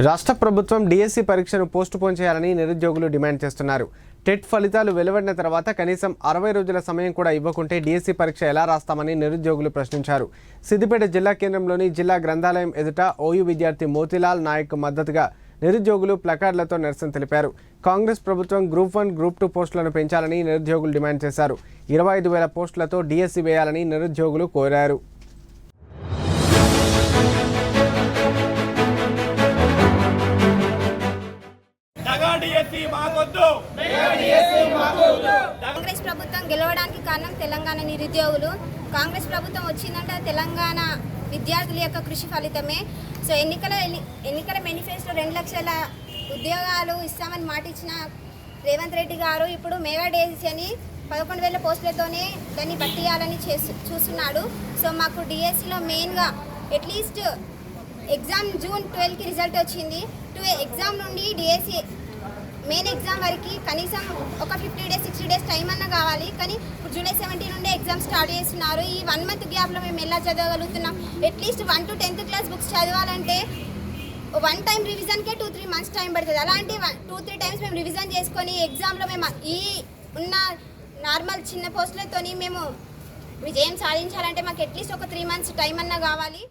రాష్ట్ర ప్రభుత్వం డిఎస్సి పరీక్షను పోస్ట్ పోన్ చేయాలని నిరుద్యోగులు డిమాండ్ చేస్తున్నారు. టెట్ ఫలితాలు వెలువడిన తర్వాత కనీసం అరవై రోజుల సమయం కూడా ఇవ్వకుంటే డిఎస్సి పరీక్ష ఎలా రాస్తామని నిరుద్యోగులు ప్రశ్నించారు. సిద్దిపేట జిల్లా కేంద్రంలోని జిల్లా గ్రంథాలయం ఎదుట ఓయూ విద్యార్థి మోతిలాల్ నాయక్ మద్దతుగా నిరుద్యోగులు ప్లకార్డులతో నిరసన తెలిపారు. కాంగ్రెస్ ప్రభుత్వం గ్రూప్ వన్ గ్రూప్ టూ పోస్టులను పెంచాలని నిరుద్యోగులు డిమాండ్ చేశారు. ఇరవై ఐదు వేల పోస్టులతో డిఎస్సి వేయాలని నిరుద్యోగులు కోరారు. కాంగ్రెస్ ప్రభుత్వం గెలవడానికి కారణం తెలంగాణ నిరుద్యోగులు. కాంగ్రెస్ ప్రభుత్వం వచ్చిందంటే తెలంగాణ విద్యార్థుల యొక్క కృషి ఫలితమే. సో ఎన్నికల ఎన్నికల మేనిఫెస్టో రెండు లక్షల ఉద్యోగాలు ఇస్తామని మాట ఇచ్చిన రేవంత్ రెడ్డి గారు ఇప్పుడు మెగా డేస్ అని పదకొండు వేల పోస్టులతోనే దాన్ని పట్టియాలని చేసు చూస్తున్నాడు. సో మాకు డిఎస్సిలో మెయిన్గా అట్లీస్ట్ ఎగ్జామ్ జూన్ ట్వెల్వ్కి రిజల్ట్ వచ్చింది. టు ఎగ్జామ్ నుండి డిఎస్సి మెయిన్ ఎగ్జామ్ వరకు కనీసం ఒక fifty days sixty days time అన్నా కావాలి. కానీ ఇప్పుడు జూలై సెవెంటీన్ నుండి ఎగ్జామ్ స్టార్ట్ చేస్తున్నారు. ఈ వన్ మంత్ గ్యాప్లో మేము ఎలా చదవగలుగుతున్నాం? At least one two tenth class books చదవాలంటే వన్ టైం రివిజన్కే టూ త్రీ మంత్స్ టైం పడుతుంది. అలాంటి టూ త్రీ టైమ్స్ మేము రివిజన్ చేసుకొని ఎగ్జామ్లో మేము ఈ ఉన్న నార్మల్ చిన్న పోస్టులతో మేము విజయం సాధించాలంటే మాకు అట్లీస్ట్ ఒక త్రీ మంత్స్ టైం అన్నా కావాలి.